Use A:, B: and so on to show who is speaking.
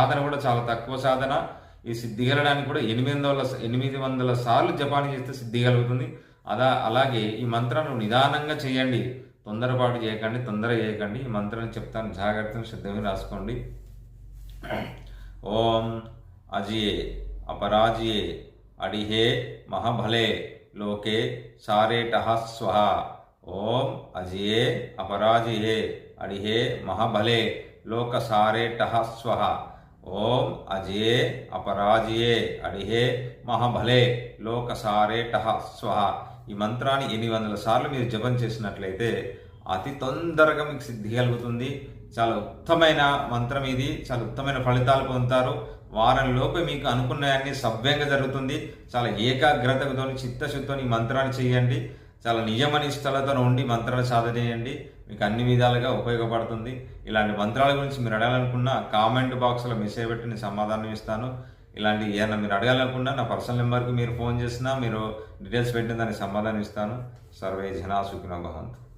A: సాధన కూడా చాలా తక్కువ సాధన. ఈ సిద్ధి కలడానికి కూడా ఎనిమిది వందల ఎనిమిది వందల సార్లు జపాన్ని చేస్తే సిద్ధి కలుగుతుంది. అదా అలాగే ఈ మంత్రాన్ని నిదానంగా చేయండి. తొందరపాటు చేయకండి తొందర చేయకండి. ఈ మంత్రాన్ని చెప్తాను. జాగ్రత్తగా శ్రద్ధగా రాసుకోండి. ఓం అజియే అపరాజియే అడిహే మహాభలే లోకే సారేటః స్వహ. ఓం అజియే అపరాజియే అడిహే మహాభలే లోక సారేటః స్వహ. ఓం అజయే అపరాజయే అడిహే మహాభలే లోక సారేటః స్వహ ఈ మంత్రాన్ని ఎనిమిది వందల సార్లు మీరు జపం చేసినట్లయితే అతి తొందరగా మీకు సిద్ధి కలుగుతుంది. చాలా ఉత్తమైన మంత్రం ఇది. చాలా ఉత్తమైన ఫలితాలు పొందుతారు. వారంలోపే మీకు అనుకున్నవన్నీ సవ్యంగా జరుగుతుంది. చాలా ఏకాగ్రతతో చిత్తశుద్ధితో ఈ మంత్రాన్ని చేయండి. చాలా నియమనిష్టలతో ఉండి మంత్రాలు సాధన చేయండి. మీకు అన్ని విధాలుగా ఉపయోగపడుతుంది. ఇలాంటి మంత్రాల గురించి మీరు అడగాలనుకున్న కామెంట్ బాక్స్లో మెసేజ్ పెట్టి నేను సమాధానం ఇస్తాను. ఇలాంటి ఏమైనా మీరు అడగాలనుకున్నా నా పర్సనల్ నెంబర్కి మీరు ఫోన్ చేసినా మీరు డీటెయిల్స్ పెట్టిన దానికి సమాధానం ఇస్తాను. సర్వే జనా సుఖినో భవంతు.